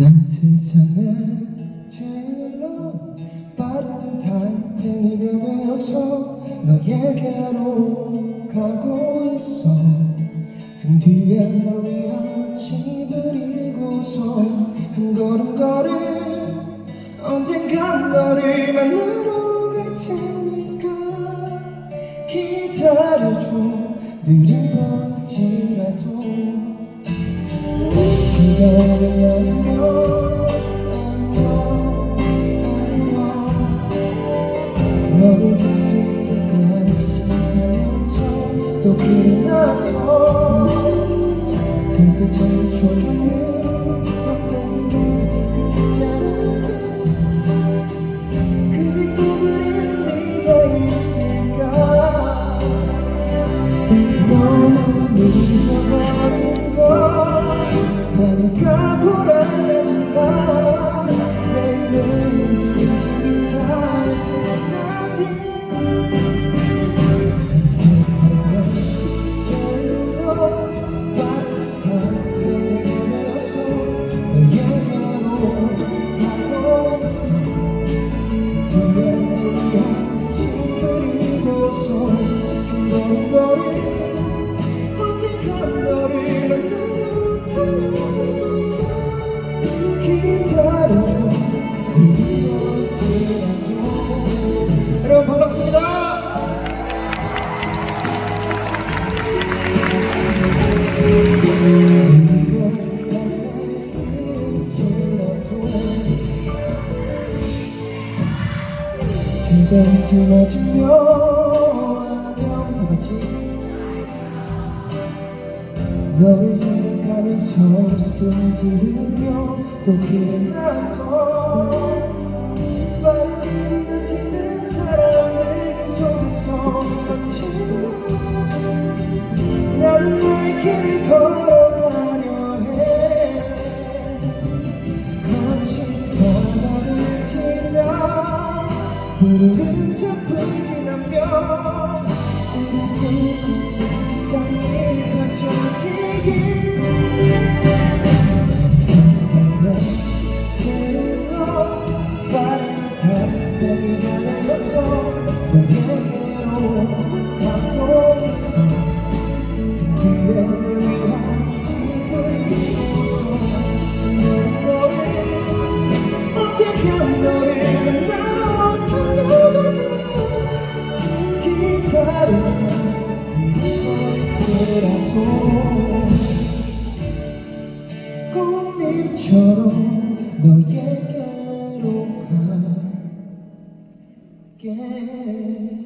세상에 제일로 빠른 달팽이가 되어서 너에게로 가고 있어. 등 뒤에 널 위한 집을 이고서 한 걸음 걸음 언젠간 너를 만나러 갈 테니까 기다려줘. 느린 걸지라도 너를 볼수 있을까 하면서 또 길을 나서 네가 있을까 너무 늦어버린 걸 아닐까 불안하 새벽 스며지며 안녕 다 같이 너를 생각하면서 웃음 지으며 또 길을 나서 빠르게 지나치는 사람들 속에서 언제나 나는 너의 길을 걸어가 숲을 지나며 우리 두 세상이 펼쳐지길 세상에 제일로 빠른 달팽이가 되어서 너에게로 가고 있어 등 뒤에 널 위한 이고서 내 거를 언젠가 너를 꽃잎처럼 너에게로 갈게